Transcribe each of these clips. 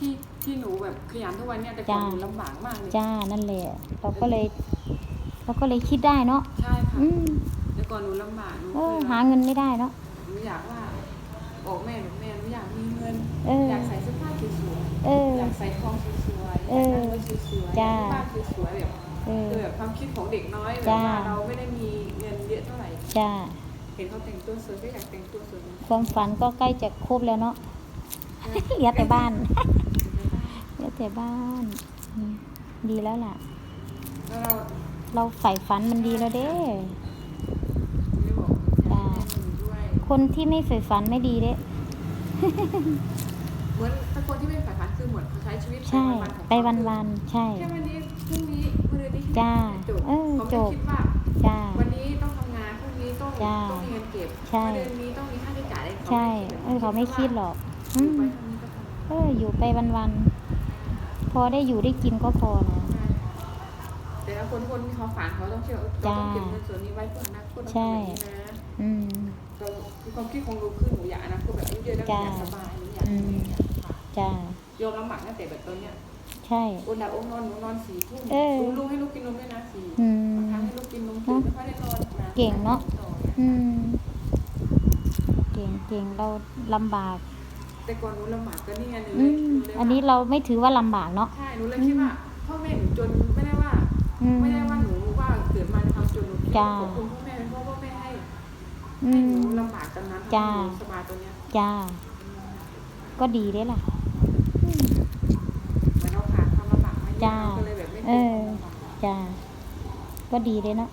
ที่ที่หนูแบบขยันทุกวันเนี่ยแต่ก่อนจ้าหนูลำบากมากเลยจ้านั่นแหละเราก็เลยเราก็เลยคิดได้เนาะใช่ค่ะอืมแต่ก่อนหนูลำบากหนูเอเคอยหาเงินไม่ได้เนาะหนูอยากว่าบอกแม่แบบแม่หนูอยากมีเงินเอออยากใส่เสื้อผ้าสวยเออๆอยากใส่ทองสวยๆเออยากอนั่งรถสวยๆจ้าอยากมีบ้านสวยๆแบบเออคือแบบความคิดของเด็กน้อยแบบจ้าว่าเราไม่ได้มีเงินเยอะเท่าไหร่จ้าเห็นเขาแต่งตัวสวยก็อยากแต่งตัวสวยเหมือนกันความฝันก็ใกล้จะครบแล้วเนาะ เหลือแต่บ้านเหลือแต่บ้านอืมดีแล้วล่ะแล้วเราเราใฝ่ฝันมันดีแล้วเด้ไม่บอกอยากให้แม่หนูด้วยคนที่ไม่ใฝ่ฝันไม่ดีเด้เหมือนถ้าคนที่ไม่ฝ่ายฝันคือเหมือนเขาใช้ชีวิตใช่วันๆของไปเขาวันๆใช่แค่วันนี้พรุ่งนี้วันนี้จ้าจบเออเขาจไม่บคิดว่าจ้าวันนี้ต้องทำงานพรุ่งนี้ต้องจ้าต้องมีเงินเก็บใช่เดือนนี้ต้องมีค่าใช้จ่ายอะไรใช่เออเขาไม่คิดหรอก อืมไปทำนี้ก็ทำเอออยู่ไปวันๆ พอได้อยู่ได้กินก็พอนะใช่แต่ถ้าคนคนที่เขาฝันเขาต้องเชื่อว่าเราต้องเก็บเงินส่วนนี้ไว้เพื่ออนาคตเราใช่ทำแบบนี้นะอืม เราคือความคิดของหนูคือหนูอยากอนาคตแบบอายุเยอะแล้วหนูอยากจ้าสบายหนูอยากอืมจ้า ยอมลำบากตั้งแต่แบบตอนเนี้ยใช่โอนหลับโอนนอนหนูนอนสี่ทุ่มเออ หนูลูกให้ลูกกินนมด้วยนะสี่อืบางมครั้งให้ลูกกินนมตื่นไม่ค่อยได้นอนนะเก่งเนอะ อืม เก่งเก่งเราลำบาก แต่ก่อนหนูลำบากก็นี่ไงหนูอืเลยมหนูเลยอันนี้เราไม่ถือว่าลำบากเนาะ ใช่หนูเลยคิดว่าพ่อแม่หนูจนไม่ได้ว่า อืม ไม่ได้ว่าหนูว่าเกิดมาในความจนหนูคิดจ้าว่าขอบคุณพ่อแม่เป็นเพราะพ่อแม่ให้อืให้ม หนูลำบากตอนนั้นจ้า ทำให้หนูสบายตอนเนี้ยจ้า ก็ดีได้ล่ะอืมเหมือนเราผ่านความลำบากมาเยอะจ้าเราก็เลยแบบไม่เอเคยอลำบากจ้า ก็ดีเลยเนาะ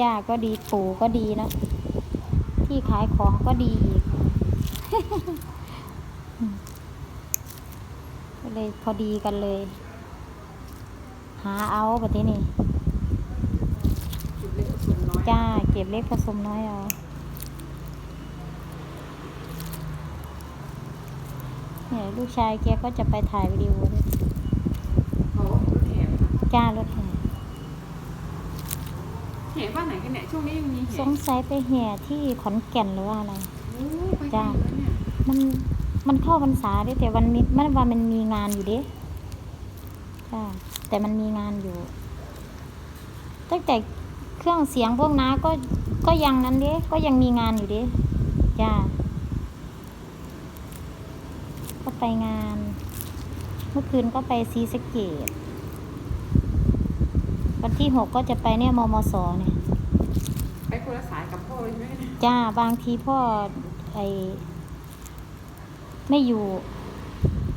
ย่าก็ดีปู่ก็ดีเนาะ ที่ขายของก็ดีอีกอืมก็เลยพอดีกันเลย หาเอาแบบนี้นี่จุดเล็กส่วนน้อยจ้า เก็บเล็กผสมน้อยเอาเนี่ยลูกชายแกก็จะไปถ่ายวิดีโอด้วยเขารถแห่ค่ะจ้ารถแห่แห่บ้านไหนกันเนี่ยช่วงนี้ยังมีสแห่งสัยไปแห่ที่ขอนแก่นหรือว่าอะไร โอ้ไปไกลแล้วเนี่ยมันมันเข้าพรรษาด้วยแต่วันนี้มันวันมันมีงานอยู่เด้จ้าแต่มันมีงานอยู่ ตั้งแต่เครื่องเสียงพวกน้าก็ก็ยังนั้นเด้ก็ยังมีงานอยู่เด้จ้าก็ไปงาน เมื่อคืนก็ไปซีสะเกต วันที่หกก็จะไปเนี่ยมมสเนี่ย ไปคนละสายกับพ่อเลยใช่ไหมเนี่ยจ้าบางทีพ่อไอไม่อยู่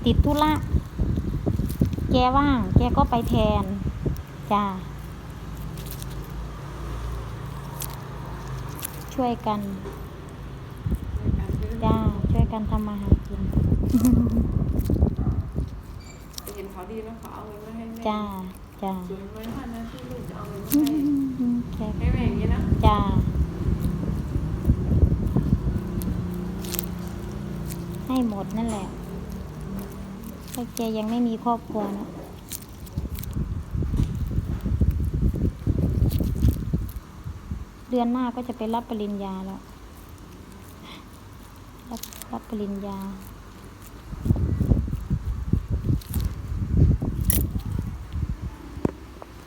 ติดธุระแกว่าง แกก็ไปแทน จ้า ช่วยกัน จ้า ช่วยกันทำมาหากิน ไปเห็นเขาดีแล้วเขาเอาเงินมาให้แม่ จ้า จ้าส่วนไว้ท่านนะที่ลูกจะเอาเงินอืมาให้มอืมแกให้แม่อย่างนี้นะจ้าให้หมดนั่นแหละเพราะแกยังไม่มีครอบครัวเนอะเดือนหน้าก็จะไปรับปริญญาแล้ว รับรับปริญญา